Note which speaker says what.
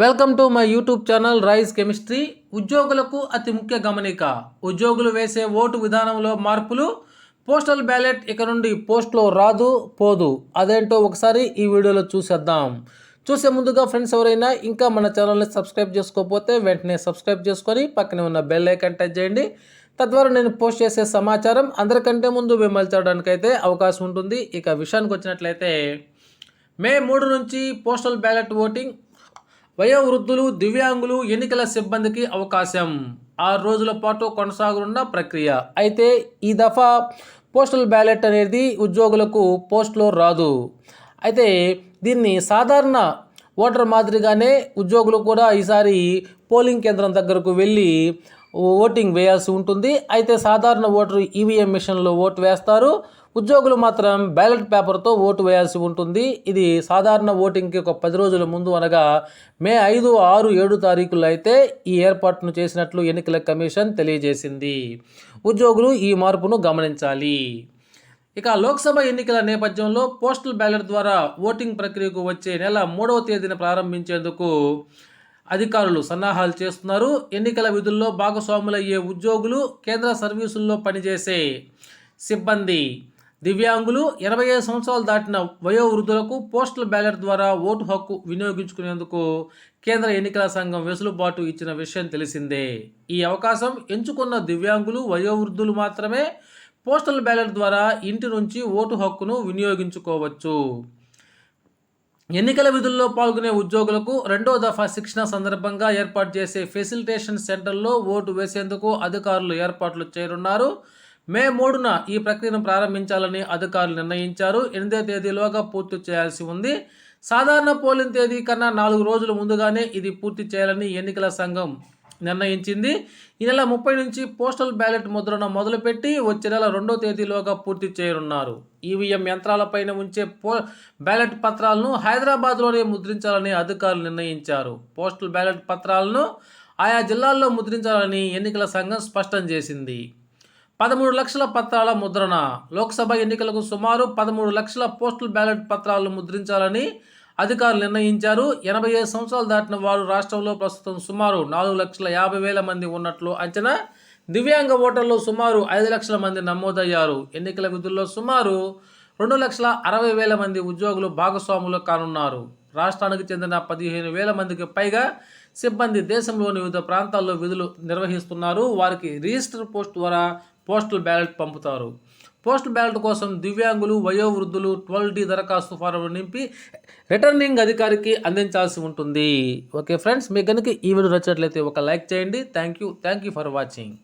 Speaker 1: Welcome to my YouTube channel Rise Chemistry. ఉద్యోగులకు అతి ముఖ్య గమనిక. ఉద్యోగులు వేసే ఓటు విధానంలో మార్పులు పోస్టల్ బ్యాలెట్ ఇక నుండి పోస్ట్లో రాదు పోదు. అదేంటో ఒకసారి ఈ వీడియోలో చూసేద్దాం. చూసే ముందుగా ఫ్రెండ్స్ ఎవరైనా ఇంకా మన ఛానల్ని సబ్స్క్రైబ్ చేసుకోకపోతే వెంటనే సబ్స్క్రైబ్ చేసుకొని పక్కనే ఉన్న బెల్ ఐకాన్ టచ్ చేయండి. తద్వారా నేను పోస్ట్ చేసే సమాచారం అందరికంటే ముందు మిమ్మల్ని చూడడానికైతే అవకాశం ఉంటుంది. ఇక విషయానికి వచ్చినట్లయితే మే మూడు నుంచి పోస్టల్ బ్యాలెట్ ఓటింగ్ వయోవృద్ధులు దివ్యాంగులు ఎన్నికల సిబ్బందికి అవకాశం. ఆరు రోజుల పాటు కొనసాగనున్న ప్రక్రియ. అయితే ఈ దఫా పోస్టల్ బ్యాలెట్ అనేది ఉద్యోగులకు పోస్ట్లో రాదు. అయితే దీన్ని సాధారణ ఓటర్ మాదిరిగానే ఉద్యోగులు కూడా ఈసారి పోలింగ్ కేంద్రం దగ్గరకు వెళ్ళి ఓటింగ్ వేయాల్సి ఉంటుంది. అయితే సాధారణ ఓటరు ఈవీఎం మిషన్లో ఓటు వేస్తారు. ఉద్యోగులు మాత్రం బ్యాలెట్ పేపర్తో ఓటు వేయాల్సి ఉంటుంది. ఇది సాధారణ ఓటింగ్కి ఒక పది రోజుల ముందు అనగా మే ఐదు ఆరు ఏడు తారీఖుల్లో అయితే ఈ ఏర్పాటును చేసినట్లు ఎన్నికల కమిషన్ తెలియజేసింది. ఉద్యోగులు ఈ మార్పును గమనించాలి. ఇక లోక్సభ ఎన్నికల నేపథ్యంలో పోస్టల్ బ్యాలెట్ ద్వారా ఓటింగ్ ప్రక్రియకు వచ్చే నెల మూడవ తేదీన ప్రారంభించేందుకు అధికారులు సన్నాహాలు చేస్తున్నారు. ఎన్నికల విధుల్లో భాగస్వాములయ్యే ఉద్యోగులు కేంద్ర సర్వీసుల్లో పనిచేసే సిబ్బంది. దివ్యాంగులు ఇరవై ఐదు సంవత్సరాలు దాటిన వయోవృద్ధులకు పోస్టల్ బ్యాలెట్ ద్వారా ఓటు హక్కు వినియోగించుకునేందుకు కేంద్ర ఎన్నికల సంఘం వెసులుబాటు ఇచ్చిన విషయం తెలిసిందే. ఈ అవకాశం ఎంచుకున్న దివ్యాంగులు వయోవృద్ధులు మాత్రమే పోస్టల్ బ్యాలెట్ ద్వారా ఇంటి నుంచి ఓటు హక్కును వినియోగించుకోవచ్చు. ఎన్నికల విధుల్లో పాల్గొనే ఉద్యోగులకు రెండో దఫా శిక్షణ సందర్భంగా ఏర్పాటు చేసే ఫెసిలిటేషన్ సెంటర్లో ఓటు వేసేందుకు అధికారులు ఏర్పాట్లు చేయనున్నారు. మే మూడున ఈ ప్రక్రియను ప్రారంభించాలని అధికారులు నిర్ణయించారు. ఎనిమిదో తేదీలోగా పూర్తి చేయాల్సి ఉంది. సాధారణ పోలింగ్ తేదీ కన్నా నాలుగు రోజుల ముందుగానే ఇది పూర్తి చేయాలని ఎన్నికల సంఘం నిర్ణయించింది. ఈ నెల ముప్పై నుంచి పోస్టల్ బ్యాలెట్ ముద్రణ మొదలుపెట్టి వచ్చే నెల రెండో తేదీలోగా పూర్తి చేయనున్నారు. ఈవీఎం యంత్రాలపైన ఉంచే పో బ్యాలెట్ పత్రాలను హైదరాబాద్లోనే ముద్రించాలని అధికారులు నిర్ణయించారు. పోస్టల్ బ్యాలెట్ పత్రాలను ఆయా జిల్లాల్లో ముద్రించాలని ఎన్నికల సంఘం స్పష్టం చేసింది. పదమూడు లక్షల పత్రాల ముద్రణ. లోక్సభ ఎన్నికలకు సుమారు పదమూడు లక్షల పోస్టల్ బ్యాలెట్ పత్రాలను ముద్రించాలని అధికారులు నిర్ణయించారు. ఎనభై ఐదు సంవత్సరాలు దాటిన వారు రాష్ట్రంలో ప్రస్తుతం సుమారు నాలుగు లక్షల యాభై వేల మంది ఉన్నట్లు అంచనా. దివ్యాంగ ఓటర్లు సుమారు ఐదు లక్షల మంది నమోదయ్యారు. ఎన్నికల విధుల్లో సుమారు రెండు లక్షల అరవై వేల మంది ఉద్యోగులు భాగస్వాములు కానున్నారు. రాష్ట్రానికి చెందిన పదిహేను వేల మందికి పైగా సిబ్బంది దేశంలోని వివిధ ప్రాంతాల్లో విధులు నిర్వహిస్తున్నారు. వారికి రిజిస్టర్ పోస్ట్ ద్వారా పోస్టల్ బ్యాలెట్ పంపుతారు. పోస్ట్ బ్యాలెట్ కోసం దివ్యాంగులు వయోవృద్ధులు ట్వెల్వ్ డి దరఖాస్తు ఫారం నింపి రిటర్నింగ్ అధికారికి అందించాల్సి ఉంటుంది. ఓకే ఫ్రెండ్స్ మీకు కనుక ఈ వీడియో నచ్చినట్లయితే ఒక లైక్ చేయండి. Thank you. Thank you for watching.